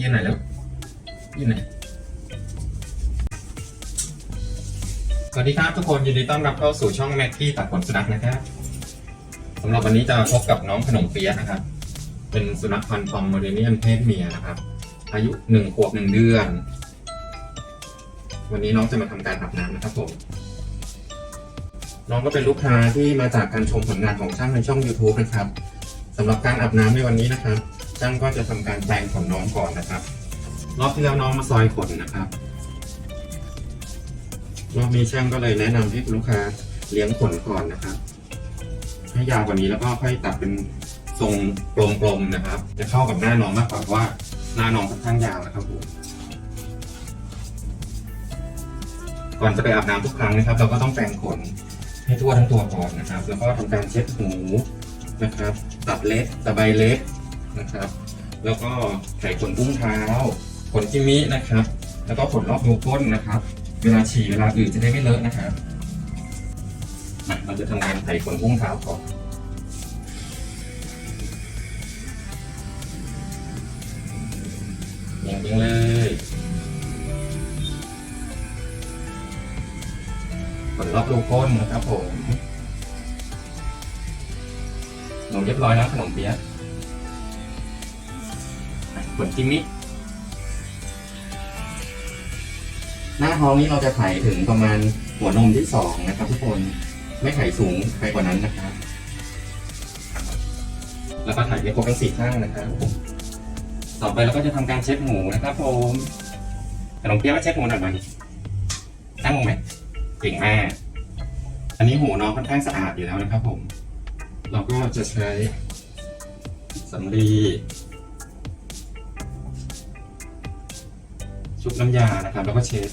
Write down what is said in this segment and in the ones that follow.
ยืนหน่อยแล้วยืนหน่อยสวัสดีครับทุกคนยินดีต้อนรับเข้าสู่ช่องแม็กกี้ตัดขนสุนัขนะครับสำหรับวันนี้จะพบกับน้องขนมเปี๊ยะนะครับ เป็นสุนัขพันธุ์ปอมเมอเรเนียนเพศเมียนะครับ อายุหนึ่งขวบหนึ่งเดือน วันนี้น้องจะมาทำการอาบน้ำนะครับผมน้องก็เป็นลูกค้าที่มาจากการชมผลงานของช่างในช่อง YouTube นะครับสำหรับการอาบน้ำในวันนี้นะครับ ช่างก็จะทำการแปรงขนน้องก่อนนะครับ รอบที่แล้วน้องมาซอยขนนะครับรอบนี้ช่างก็เลยแนะนำให้ลูกค้าเลี้ยงขนก่อนนะครับให้ยาวกว่านี้แล้วก็ค่อยตัดเป็นทรงกลมๆนะครับ จะเข้ากับหน้าน้องมากกว่าเพราะว่าหน้าน้องค่อนข้างยาวนะครับผมก่อนจะไปอาบน้ำทุกครั้งนะครับ เราก็ต้องแปรงขนให้ทั่วทั้งตัวก่อนนะครับ แล้วก็ทำการเช็ดหูนะครับ ตัดเล็บตะไบเล็บ นะครับ แล้วก็ไถขนอุ้งเท้า ขนจิมินะครับ แล้วก็ขนรอบนิ้วก้นนะครับ เวลาฉี่เวลาอื่นจะได้ไม่เลอะนะครับมาเราจะทำการไถขนอุ้งเท้าก่อนอย่างนี้เลยผลรอบลูกก้นนะครับผมหนูเรียบร้อยแล้วขนมเปี๊ยะ อะผลจิมมิหน้าท้องนี้เราจะไถถึงประมาณหัวนมที่สองนะครับทุกคนไม่ไถสูงไปกว่านั้นนะครับ แล้วก็ไถให้ครบทั้งสี่ข้างนะครับต่อไปเราก็จะทำการเช็ดหูนะครับผมขนมเปี๊ยะว่าเช็ดหูหน่อยไหมตั้งลงไหมเก่งมากอันนี้หูน้องค่อนข้างสะอาดอยู่แล้วนะครับผม เราก็จะใช้สำลี ชุบน้ำยานะครับ แล้วก็เช็ด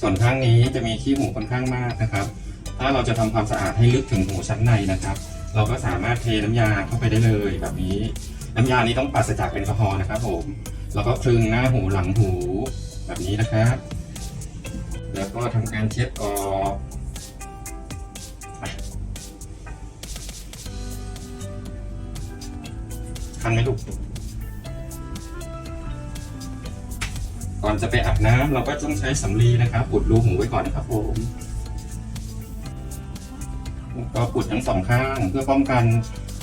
ส่วนข้างนี้จะมีขี้หูค่อนข้างมากนะครับ ถ้าเราจะทำความสะอาดให้ลึกถึงหูชั้นในนะครับ เราก็สามารถเทน้ำยาเข้าไปได้เลยแบบนี้ น้ำยานี้ต้องปราศจากแอลกอฮอล์นะครับ ผม แล้วก็คลึงหน้าหูหลังหูแบบนี้นะครับ แล้วก็ทำการเช็ดออก คันไหมลูกก่อนจะไปอาบน้ำเราก็ต้องใช้สำลีนะครับอุดรูหูไว้ก่อนนะครับผมก็อุดทั้งสองข้างเพื่อป้องกัน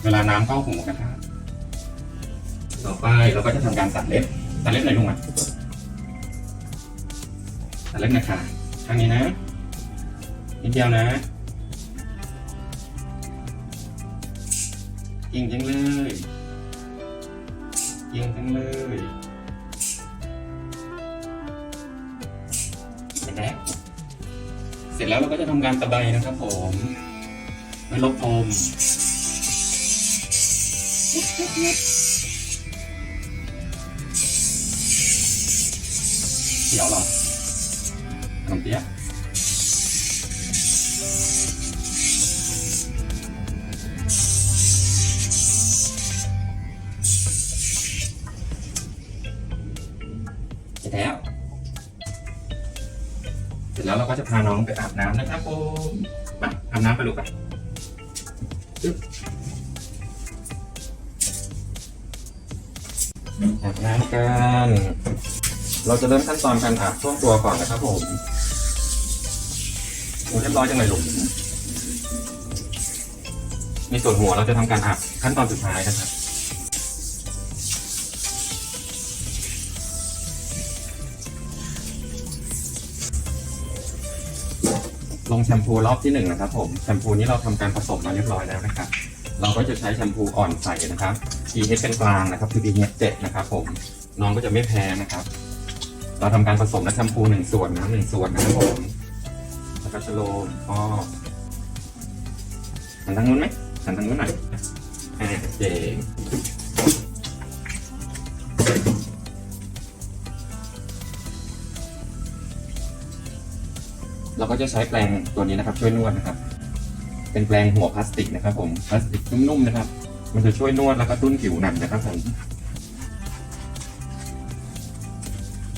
เวลาน้ำเข้าหูนะครับต่อไปเราก็จะทำการตัดเล็บตัดเล็บไหนลงมาตัดเล็บนะคะข้างนี้นะนิดเดียวนะเก่งจังเลย เก่งจังเลยเสร็จแล้วเสร็จแล้วเราก็จะทำการตะไบนะครับผมไม่ลบพรมเขียวเหรอขนมเปี๊ยะ จะพาน้องไปอาบน้ำนะครับผมไปอาบน้ำไปลูกไปอาบน้ำกัน เราจะเริ่มขั้นตอนการอาบช่วงตัวก่อนนะครับผมโอ้เรียบร้อยจังเลยลูกในส่วนหัวเราจะทำการอาบขั้นตอนสุดท้ายนะครับ งแชมพูรอบที่หนึ่งนะครับผมแชมพูนี้เราทำการผสมมาเรียบร้อยแล้วนะครับ เราก็จะใช้แชมพูอ่อนใสนะครับ pH เป็นกลางนะครับคือ pH 7นะครับผมน้องก็จะไม่แพ้นะครับ เราทำการผสมและแชมพูหนึ่งส่วนนะหนึ่งส่วนนะครับผมแล้วก็ชโลมอ้อหันทางนู้นไหมหันทางนู้นหน่อยอ่าเจ๋ง ก็จะใช้แปรงตัวนี้นะครับช่วยนวดนะครับ เป็นแปรงหัวพลาสติกนะครับ ผมพลาสติกนุ่มๆนะครับ มันจะช่วยนวดแล้วก็ตุ้นผิวหนังนะครับผม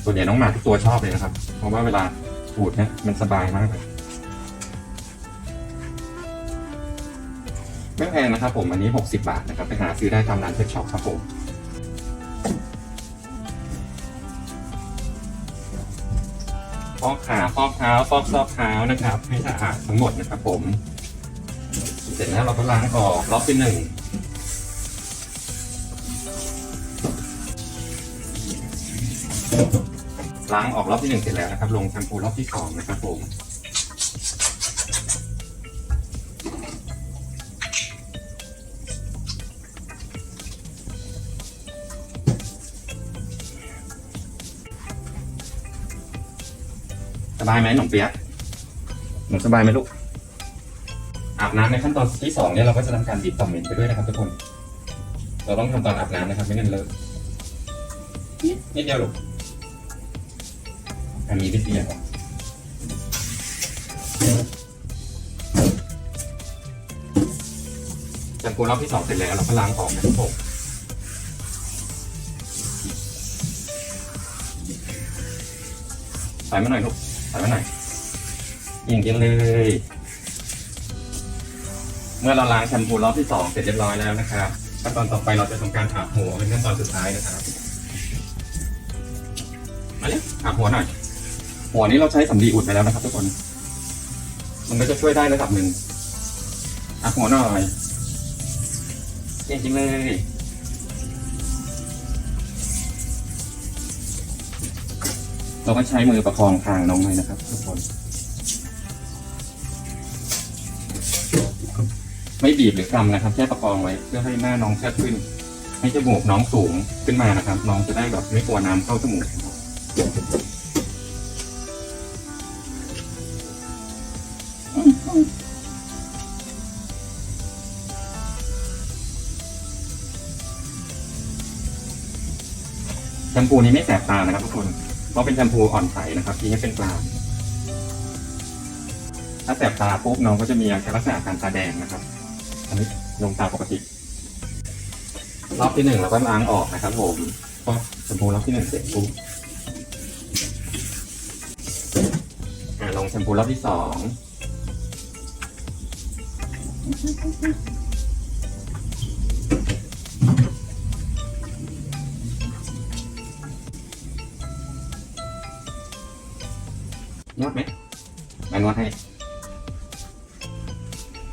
ส่วนใหญ่น้องหมาทุกตัวชอบเลยนะครับ เพราะว่าเวลาขูดนะมันสบายมากเลยไม่แพงนะครับผมอันนี้ 60 บาทนะครับ ไปหาซื้อได้ตามร้านเพชช็อปครับผม ฟอกขาฟอกเท้าฟอกซอกเท้านะครับ ให้สะอาดทั้งหมดนะครับผม เสร็จแล้วเราก็ล้างออกรอบที่หนึ่งล้างออกรอบที่หนึ่งเสร็จแล้วนะครับ ลงแชมพูรอบที่สองนะครับผม บายไหมหนุ่มเปียกหนูสบายไหมลูก อาบน้ำในขั้นตอนที่สองเนี่ยเราก็จะทำการบีบต่อมเหม็นไปด้วยนะครับทุกคน เราต้องทำตอนอาบน้ำนะครับไม่งั้นเลอะนิดนิดเดียวลูกอันนี้นิดเดียวแชมพูรอบที่สองเสร็จแล้วเราก็ล้างออกนะครับผมใส่มาหน่อยลูก ใส่มาหน่อยยิงกันเลย เมื่อเราล้างแชมพูรอบที่สองเสร็จเรียบร้อยแล้วนะครับขั้นตอนต่อไปเราจะทำการอาบหัวเป็นขั้นตอนสุดท้ายนะครับ มาเลยอาบหัวหน่อย หัวนี้เราใช้สำลีอุดไปแล้วนะครับทุกคน มันก็จะช่วยได้ระดับหนึ่งอาบหัวหน่อยเก่งจริงเลย เราก็ใช้มือประคองคางน้องเลยนะครับ ทุกคน ไม่บีบหรือกำนะครับ แค่ประคองไว้เพื่อให้หน้าน้องแคบขึ้น ให้จมูกน้องสูงขึ้นมานะครับ น้องจะได้แบบไม่กลัวน้ำเข้าจมูกแชมพูนี้ไม่แสบตานะครับทุกคน เพราเป็นแชมพูอ่อนใสนะครับที่ให้เป็นกลางถ้าแสบตาปุ๊บน้องก็จะมีการลักษณะการตาแดงนะครับ อันนี้ลงตาปกติ รอบที่หนึ่งเราก็ล้างออกนะครับผมพอแชมพูรอบที่หนึ่งเสร็จปุ๊บอ่าลงแชมพูรอบที่สอง นวดไหมมานวดให้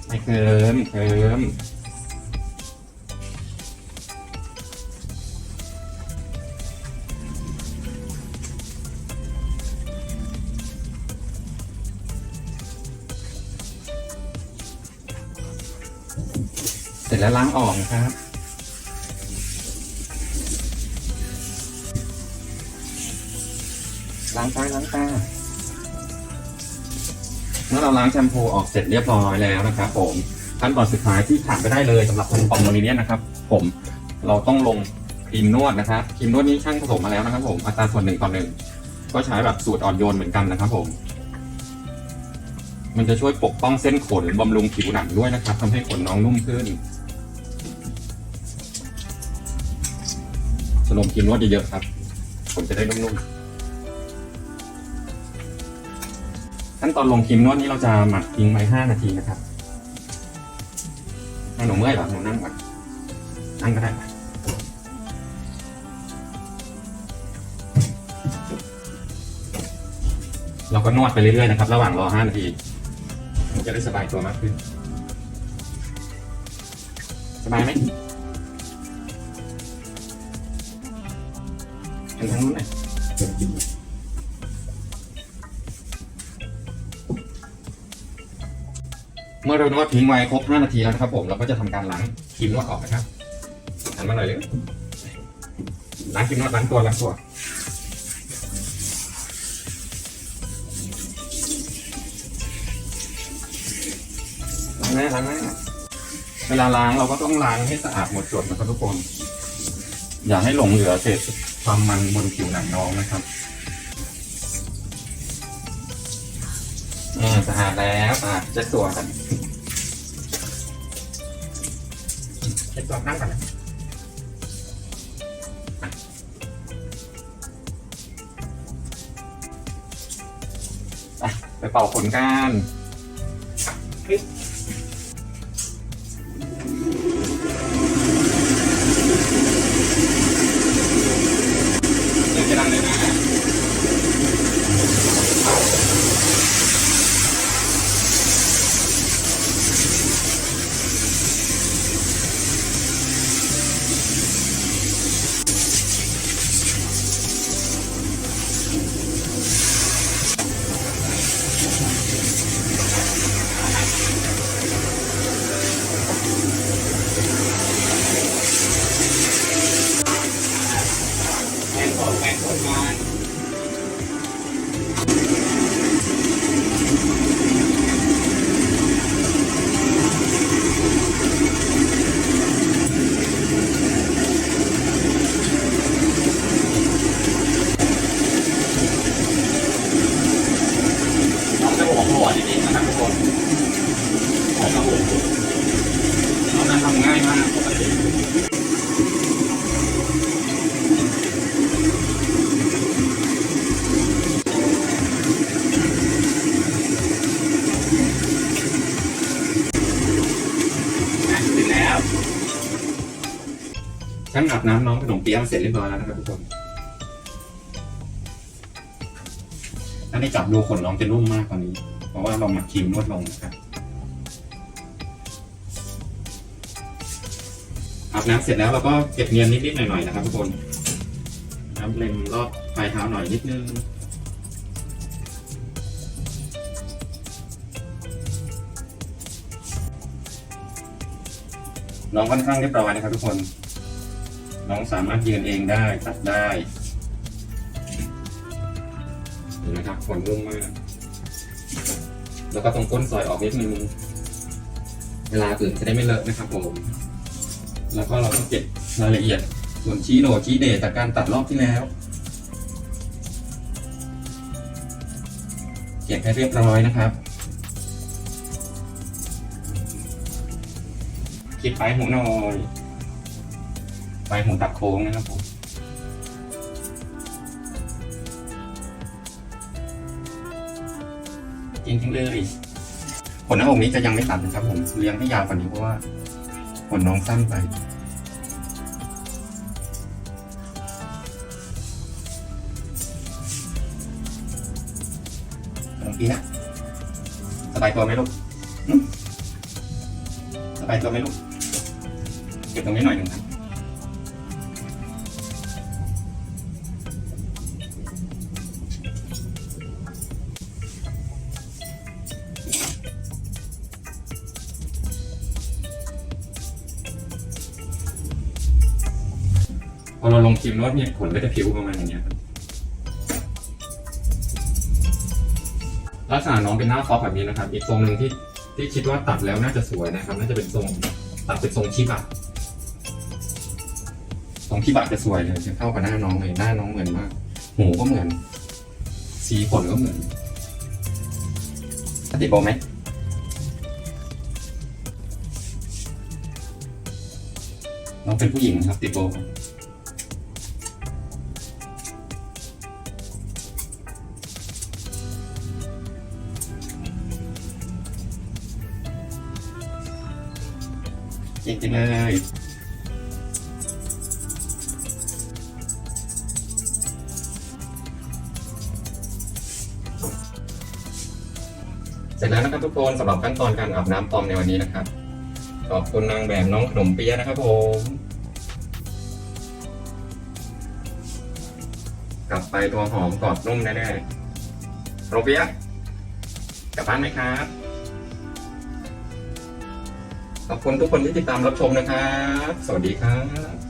ไม่เคิมเคิมเสร็จแล้วล้างออกนะครับล้างตาล้างตา เมื่อเราล้างแชมพูออกเสร็จเรียบร้อยแล้วนะครับผมขั้นตอนสุดท้ายที่ขาดไม่ได้เลยสำหรับคนปอมโมลิเนียนนะครับผมเราต้องลงครีมนวดนะครับครีมนวดนี้ช่างผสมมาแล้วนะครับผมอัตราส่วนหนึ่งต่อหนึ่งก็ใช้แบบสูตรอ่อนโยนเหมือนกันนะครับผม มันจะช่วยปกป้องเส้นขนบำรุงผิวหนังด้วยนะครับทำให้ขนน้องนุ่มขึ้นจะลงครีมนวดเยอะๆครับขนจะได้นุ่มๆ ขั้นตอนลงครีมนวดนี้เราจะหมักทิ้งไว้ห้านาทีนะครับหนูเมื่อยหรอหนูนั่งก่อนนั่งก็ได้เราก็นวดไปเรื่อยๆนะครับ ระหว่างรอห้านาทีมันจะได้สบายตัวมากขึ้น สบายไหมเป็นทางนู้นไหน่ เมื่อเรานวดทิ้งไว้ครบ 5 นาทีแล้วนะครับผมเราก็จะทำการล้างครีมนวดออกนะครับหันมาหน่อยเลยล้างครีมนวดล้างตัวล้างตัวล้างหน้าล้างหน้าเวลาล้างเราก็ต้องล้างให้สะอาดหมดจดนะครับทุกคน อย่าให้หลงเหลือเศษความมันบนผิวหนังน้องนะครับอ่าสะอาดแล้วอ่าเช็ดตัวกัน เช็ดตัวนั่งก่อนนะไปเป่าขนกัน ฉันอาบน้ำน้องขนมเปี๊ยะเสร็จเรียบร้อยแล้วนะครับทุกคนถ้าได้จับดูขนน้องจะนุ่มมากกว่านี้ เพราะว่าเราหมักครีมนวดลงนะครับอาบน้ำเสร็จแล้วเราก็เก็บเนียนนิดๆหน่อยๆนะครับทุกคนน้ำเล็มรอบปลายเท้าหน่อยนิดนึงน้องค่อนข้างเรียบร้อยนะครับทุกคน น้องสามารถยืนเองได้ตัดได้เห็นไหมครับขนนุ่มมาก แล้วก็ตรงก้นซอยออกนิดนึงเวลาอื่นจะได้ไม่เลอะนะครับผมแล้วก็เราต้องเก็บรายละเอียด ส่วนชี้โหนชี้เดจากการตัดรอบที่แล้วเก็บให้เรียบร้อยนะครับคลิปปลายหูหน่อย ปลายหูตัดโค้งนะครับผมจริงๆเลยขนหน้าอกนี้จะยังไม่ตัดนะครับผมเลี้ยงให้ยาวกว่านี้เพราะว่าขนน้องสั้นไปตรงนี้นะสบายตัวไหมลูกสบายตัวไหมลูกเก็บตรงนี้หน่อยหนึ่งครับ พอเราลงครีมนวดเนี่ยขนก็จะผิวประมาณอย่างเงี้ยครับลักษณะน้องเป็นหน้าฟอกแบบนี้นะครับ อีกทรงหนึ่งที่ที่คิดว่าตัดแล้วน่าจะสวยนะครับ น่าจะเป็นทรงตัดเป็นทรงชิบะทรงชิบะจะสวยเลยจะเข้ากับหน้าน้องเลยหน้าน้องเหมือนมากหูก็เหมือน สีขนก็เหมือนติดโบไหมน้องเป็นผู้หญิงครับติดโบ ครับเก่งจังเลยเสร็จแล้วนะครับทุกคนสำหรับขั้นตอนการอาบน้ำปอมในวันนี้นะครับ ขอบคุณนางแบบน้องขนมเปี๊ยะนะครับผมกลับไปตัวหอมกรอบนุ่มแน่ๆขนมเปี๊ยะกลับบ้านไหมครับ ขอบคุณทุกคนที่ติดตามรับชมนะครับ สวัสดีครับ